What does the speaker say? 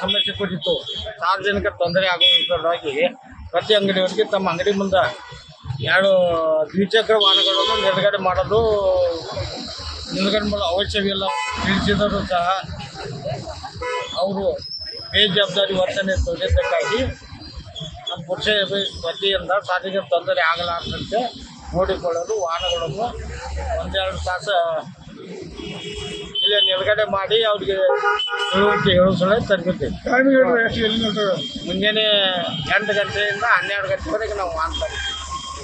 समस्या कुछ तो सार्वजनिक तौंद आगे रही है प्रति अंगड़ी तम अंगड़ी मुझे ಎರಡು ದ್ವಿಚಕ್ರ ವಾಹನಗಳನ್ನು ನಿಲುಗಡೆ ಮಾಡೋದು ನಿಲುಗಡೆ ಮಾಡಲು ಅವಶ್ಯವಿಲ್ಲ ತಿಳಿಸಿದರೂ ಸಹ ಅವರು ಬೇಜವಾಬ್ದಾರಿ ವರ್ತನೆ ತೋರಿದ್ದಕ್ಕಾಗಿ ನಮ್ಮ ಪುರುಷ ವತಿಯಿಂದ ಸಾರಿಗೆ ತೊಂದರೆ ಆಗಲಾರದಂತೆ ನೋಡಿಕೊಳ್ಳಲು ವಾಹನಗಳನ್ನು ಒಂದೆರಡು ತಾಸು ಇಲ್ಲೇ ನಿಲುಗಡೆ ಮಾಡಿ ಅವ್ರಿಗೆ ತಿಳುವಳಿಕೆ ಹೇಳೋ ಸಲ ತರಬೇತಿ ಮುಂಜಾನೆ ಎಂಟು ಗಂಟೆಯಿಂದ ಹನ್ನೆರಡು ಗಂಟೆವರೆಗೆ ನಾವು ವಾಹನ ತರ್ತೀವಿ